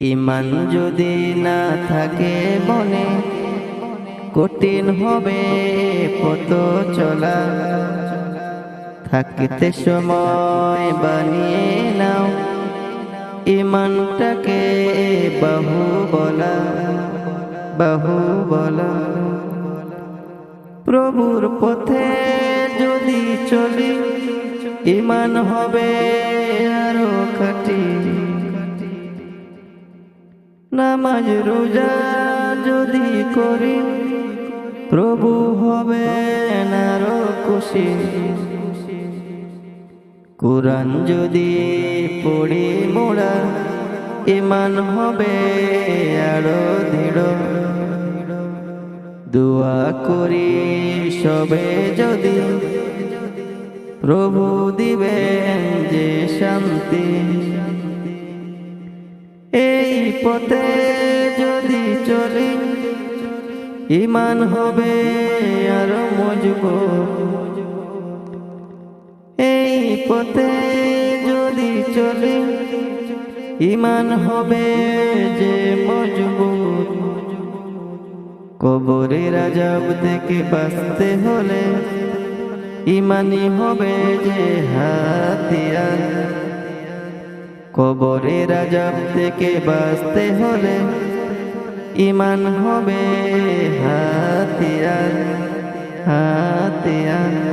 ইমান যদি না থাকে মনে, কঠিন হবে পত চলা। থাকতে সময় বানিয়ে নাও, ইমানটাকে বাহু বলা বাহু বলা প্রভুর পথে যদি চলি, ইমান হবে আরও খাটি। নামাজ রোজা যদি করি, প্রভু হবে আরও খুশি কোরআন যদি পড়ি মোড়া ইমান হবে আরও দৃঢ়। দোয়া করি সবে যদি, প্রভু দিবেন যে শান্তি। পথে যদি চলি, ইমান হবে আরও মজবুত। এই পথে যদি চলি, ইমান হবে যে মজবুত। কবরে রাজাব থেকে বাঁচতে হলে ইমানি হবে যে হাতিয়ার। কবরে রাজাব থেকে বাঁচতে হলে ইমান হবে হাতিয়ার হাতিয়ার।